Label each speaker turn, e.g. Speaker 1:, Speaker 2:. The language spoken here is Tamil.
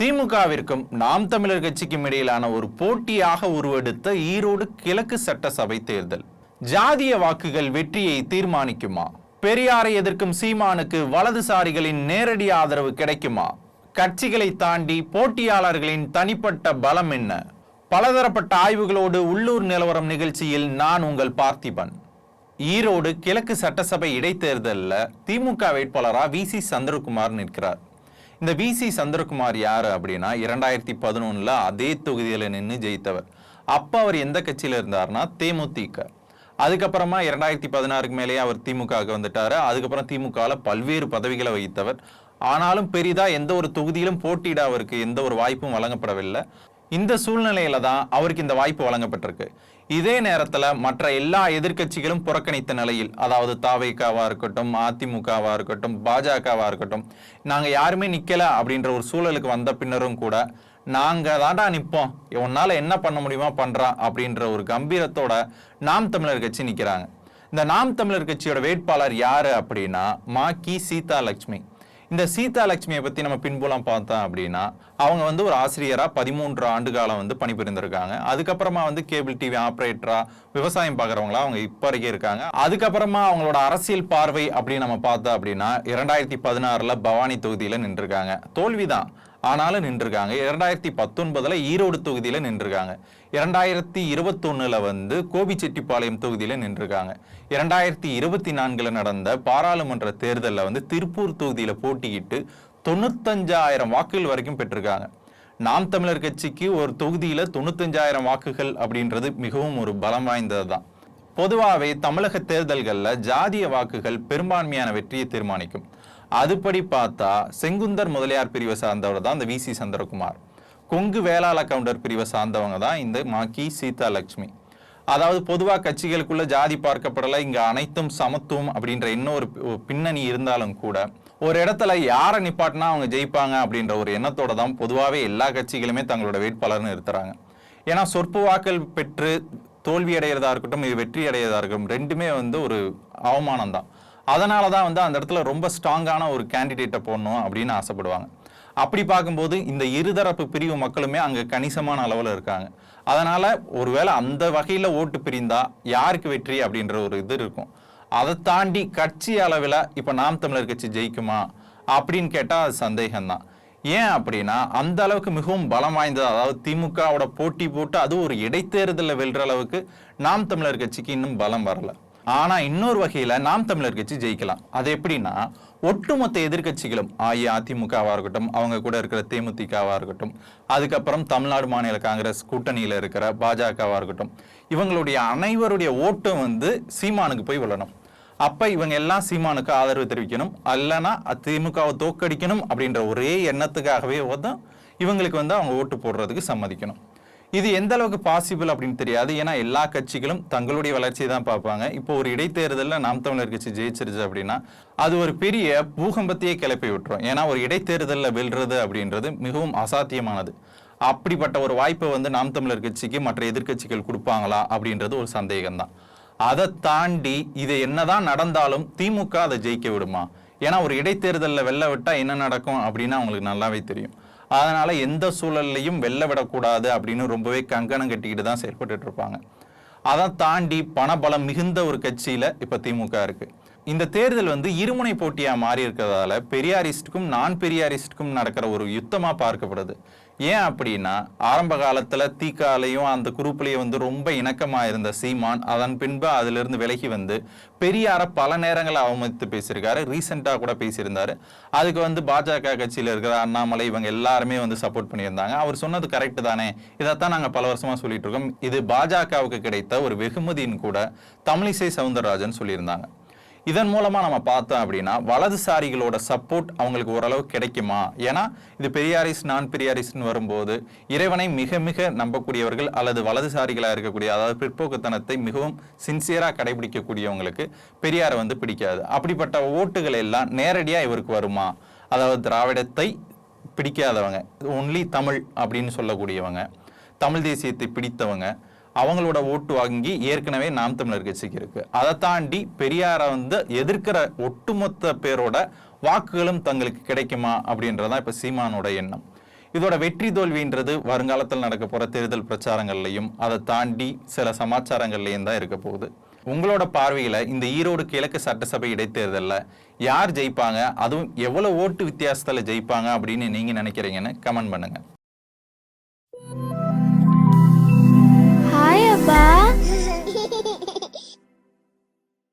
Speaker 1: திமுகவிற்கும் நாம் தமிழர் கட்சிக்கும் இடையிலான ஒரு போட்டியாக உருவெடுத்த ஈரோடு கிழக்கு சட்டசபை தேர்தல். ஜாதிய வாக்குகள் வெற்றியை தீர்மானிக்குமா? பெரியாரை எதிர்க்கும் சீமானுக்கு வலதுசாரிகளின் நேரடி ஆதரவு கிடைக்குமா? கட்சிகளை தாண்டி போட்டியாளர்களின் தனிப்பட்ட பலம் என்ன? பலதரப்பட்ட ஆய்வுகளோடு உள்ளூர் நிலவரம் நிகழ்ச்சியில் நான் உங்கள் பார்த்திபன். ஈரோடு கிழக்கு சட்டசபை இடைத்தேர்தலில் திமுக வேட்பாளராக வி சி சந்திரகுமார் நிற்கிறார். இந்த விசி சந்திரகுமார் யார் அப்படின்னா இரண்டாயிரத்தி பதினொன்றில் அதே தொகுதியில் நின்று ஜெயித்தவர். அப்போ அவர் எந்த கட்சியில் இருந்தார்னா தேமுதிக. அதுக்கப்புறமா இரண்டாயிரத்தி பதினாறுக்கு மேலேயே அவர் திமுகவுக்கு வந்துட்டார். அதுக்கப்புறம் திமுகவில் பல்வேறு பதவிகளை வகித்தவர். ஆனாலும் பெரிதாக எந்த ஒரு தொகுதியிலும் போட்டியிட அவருக்கு எந்த ஒரு வாய்ப்பும் வழங்கப்படவில்லை. இந்த சூழ்நிலையில தான் அவருக்கு இந்த வாய்ப்பு வழங்கப்பட்டிருக்கு. இதே நேரத்துல மற்ற எல்லா எதிர்க்கட்சிகளும் புறக்கணித்த நிலையில் அதாவது தாவேகாவா இருக்கட்டும் அதிமுகவா இருக்கட்டும் பாஜகவா இருக்கட்டும் நாங்க யாருமே நிக்கல அப்படின்ற ஒரு சூழலுக்கு வந்த பின்னரும் கூட நாங்க தாண்டா நிப்போம். உன்னால என்ன பண்ண முடியுமா பண்றான் அப்படின்ற ஒரு கம்பீரத்தோட நாம் தமிழர் கட்சி நிக்கிறாங்க. இந்த நாம் தமிழர் கட்சியோட வேட்பாளர் யாரு அப்படின்னா மா கி சீதா லட்சுமி இந்த சீதா லட்சுமியை பத்தி நம்ம பின்புலம் பார்த்தோம் அப்படின்னா அவங்க வந்து ஒரு ஆசிரியரா பதிமூன்று ஆண்டு காலம் வந்து பணிபுரிந்திருக்காங்க. அதுக்கப்புறமா வந்து கேபிள் டிவி ஆப்ரேட்டரா விவசாயம் பார்க்குறவங்களா அவங்க இப்போ வரைக்கும் இருக்காங்க. அதுக்கப்புறமா அவங்களோட அரசியல் பார்வை அப்படின்னு நம்ம பார்த்தோம் அப்படின்னா இரண்டாயிரத்தி பதினாறுல பவானி தொகுதியில நின்றுருக்காங்க. தோல்விதான். ஆனாலும் நின்றுருக்காங்க. இரண்டாயிரத்தி பத்தொன்பதில் ஈரோடு தொகுதியில் நின்றுருக்காங்க. இரண்டாயிரத்தி இருபத்தொன்னுல வந்து கோபிச்செட்டிப்பாளையம் தொகுதியில் நின்றுருக்காங்க. இரண்டாயிரத்தி இருபத்தி நான்கில் நடந்த பாராளுமன்ற தேர்தலில் வந்து திருப்பூர் தொகுதியில் போட்டியிட்டு தொண்ணூத்தஞ்சாயிரம் வாக்குகள் வரைக்கும் பெற்றிருக்காங்க. நாம் தமிழர் கட்சிக்கு ஒரு தொகுதியில் தொண்ணூத்தஞ்சாயிரம் வாக்குகள் அப்படின்றது மிகவும் ஒரு பலம் வாய்ந்தது தான் பொதுவாகவே தமிழக தேர்தல்களில் ஜாதிய வாக்குகள் பெரும்பான்மையான வெற்றியை தீர்மானிக்கும். அதுபடி பார்த்தா செங்குந்தர் முதலியார் பிரிவை சார்ந்தவர் தான் இந்த விசி சந்திரகுமார். கொங்கு வேளாள கவுண்டர் பிரிவை சார்ந்தவங்க தான் இந்த மாக்கி சீதா லட்சுமி அதாவது பொதுவாக கட்சிகளுக்குள்ள ஜாதி பார்க்கப்படலை இங்கே அனைத்தும் சமத்துவம் அப்படின்ற இன்னொரு பின்னணி இருந்தாலும் கூட ஒரு இடத்துல யாரை நிப்பாட்டினா அவங்க ஜெயிப்பாங்க அப்படின்ற ஒரு எண்ணத்தோட தான் பொதுவாகவே எல்லா கட்சிகளுமே தங்களோட வேட்பாளர்னு இருக்கிறாங்க ஏன்னா சொற்பு வாக்கள் பெற்று தோல்வி அடைகிறதா இருக்கட்டும் இது வெற்றி அடைகிறதா இருக்கட்டும் ரெண்டுமே வந்து ஒரு அவமானம் தான். அதனால தான் வந்து அந்த இடத்துல ரொம்ப ஸ்ட்ராங்கான ஒரு கேண்டிடேட்டை போடணும் அப்படின்னு ஆசைப்படுவாங்க. அப்படி பார்க்கும்போது இந்த இருதரப்பு பிரிவு மக்களுமே அங்கே கணிசமான அளவில் இருக்காங்க. அதனால் ஒருவேளை அந்த வகையில் ஓட்டு பிரிந்தா யாருக்கு வெற்றி அப்படின்ற ஒரு இது இருக்கும். அதை தாண்டி கட்சி அளவில் இப்போ நாம் தமிழர் கட்சி ஜெயிக்குமா அப்படின்னு கேட்டால் அது சந்தேகம்தான். ஏன் அப்படின்னா அந்த அளவுக்கு மிகவும் பலம் வாய்ந்தது அதாவது திமுகவோட போட்டி போட்டு அது ஒரு இடைத்தேர்தலில் வெல்ற அளவுக்கு நாம் தமிழர் கட்சிக்கு இன்னும் பலம் வரலை. ஆனா இன்னொரு வகையில நாம் தமிழர் கட்சி ஜெயிக்கலாம். அது எப்படின்னா ஒட்டுமொத்த எதிர்க்கட்சிகளும் அஇஅதிமுகவா இருக்கட்டும் அவங்க கூட இருக்கிற தேமுதிகவா இருக்கட்டும் அதுக்கப்புறம் தமிழ்நாடு மாநில காங்கிரஸ் கூட்டணியில இருக்கிற பாஜகவா இருக்கட்டும் இவங்களுடைய அனைவருடைய ஓட்டும் வந்து சீமானுக்கு போய் விழணும். அப்ப இவங்க எல்லாம் சீமானுக்கு ஆதரவு தெரிவிக்கணும். அல்லனா திமுகவை தோக்கடிக்கணும் அப்படின்ற ஒரே எண்ணத்துக்காகவே தான் இவங்களுக்கு வந்து அவங்க ஓட்டு போடுறதுக்கு சம்மதிக்கணும். இது எந்த அளவுக்கு பாசிபிள் அப்படின்னு தெரியாது. ஏன்னா எல்லா கட்சிகளும் தங்களுடைய வளர்ச்சியை தான் பார்ப்பாங்க. இப்போ ஒரு இடைத்தேர்தலில் நாம் தமிழர் கட்சி ஜெயிச்சிருச்சு அப்படின்னா அது ஒரு பெரிய பூகம்பத்தையே கிளப்பி விட்டுரும். ஏன்னா ஒரு இடைத்தேர்தலில் வெல்றது அப்படின்றது மிகவும் அசாத்தியமானது. அப்படிப்பட்ட ஒரு வாய்ப்பை வந்து நாம் தமிழர் கட்சிக்கு மற்ற எதிர்க்கட்சிகள் கொடுப்பாங்களா அப்படின்றது ஒரு சந்தேகம்தான். அதை தாண்டி இது என்னதான் நடந்தாலும் திமுக அதை ஜெயிக்க விடுமா? ஏன்னா ஒரு இடைத்தேர்தலில் வெல்ல விட்டால் என்ன நடக்கும் அப்படின்னு அவங்களுக்கு நல்லாவே தெரியும். அதனால எந்த சூழல்லையும் வெளில விடக்கூடாது அப்படின்னு ரொம்பவே கங்கணம் கட்டிக்கிட்டு தான் செயல்பட்டு இருப்பாங்க. அதை தாண்டி பணபலம் மிகுந்த ஒரு கட்சியில இப்ப திமுக இருக்கு. இந்த தேர்தல் வந்து இருமுனை போட்டியா மாறி இருக்கிறதால பெரியாரிஸ்டுக்கும் நான் பெரியாரிஸ்டுக்கும் நடக்கிற ஒரு யுத்தமா பார்க்கப்படுது. ஏன் அப்படின்னா ஆரம்ப காலத்துல தீக்காலையும் அந்த குரூப்லயும் வந்து ரொம்ப இணக்கமா இருந்த சீமான் அதன் பின்பு அதிலிருந்து விலகி வந்து பெரியார பல நேரங்களில் அவமதித்து பேசியிருக்காரு. ரீசெண்டா கூட பேசியிருந்தாரு. அதுக்கு வந்து பாஜக கட்சியில இருக்கிற அண்ணாமலை இவங்க எல்லாருமே வந்து சப்போர்ட் பண்ணியிருந்தாங்க. அவர் சொன்னது கரெக்ட் தானே. இதைத்தான் நாங்க பல வருஷமா சொல்லிட்டு இருக்கோம். இது பாஜகவுக்கு கிடைத்த ஒரு வெகுமதியின் கூட தமிழிசை சவுந்தரராஜன் சொல்லியிருந்தாங்க. இதன் மூலமாக நம்ம பார்த்தோம் அப்படின்னா வலதுசாரிகளோட சப்போர்ட் அவங்களுக்கு ஓரளவு கிடைக்குமா? ஏன்னா இது பெரியாரிஸ் நான் பெரியாரிஸ்னு வரும்போது இறைவனை மிக மிக நம்பக்கூடியவர்கள் அல்லது வலதுசாரிகளாக இருக்கக்கூடிய அதாவது பிற்போக்குத்தனத்தை மிகவும் சின்சியராக கடைபிடிக்கக்கூடியவங்களுக்கு பெரியாரை வந்து பிடிக்காது. அப்படிப்பட்ட ஓட்டுகள் எல்லாம் நேரடியாக இவருக்கு வருமா? அதாவது திராவிடத்தை பிடிக்காதவங்க ஒன்லி தமிழ் அப்படின்னு சொல்லக்கூடியவங்க தமிழ் தேசியத்தை பிடித்தவங்க அவங்களோட ஓட்டு வாங்கி ஏற்கனவே நாம் தமிழர் கட்சிக்கு இருக்கு. அதை தாண்டி பெரியாரை வந்து எதிர்க்கிற ஒட்டுமொத்த பேரோட வாக்குகளும் தங்களுக்கு கிடைக்குமா அப்படின்றதான் இப்ப சீமானோட எண்ணம். இதோட வெற்றி தோல்வின்றது வருங்காலத்தில் நடக்க போற தேர்தல் பிரச்சாரங்கள்லையும் அதை தாண்டி சில சமாச்சாரங்கள்லையும் தான் இருக்க போகுது. உங்களோட பார்வையில இந்த ஈரோடு கிழக்கு சட்டசபை இடைத்தேர்தலில் யார் ஜெயிப்பாங்க? அதுவும் எவ்வளவு ஓட்டு வித்தியாசத்துல ஜெயிப்பாங்க அப்படின்னு நீங்க நினைக்கிறீங்கன்னு கமெண்ட் பண்ணுங்க.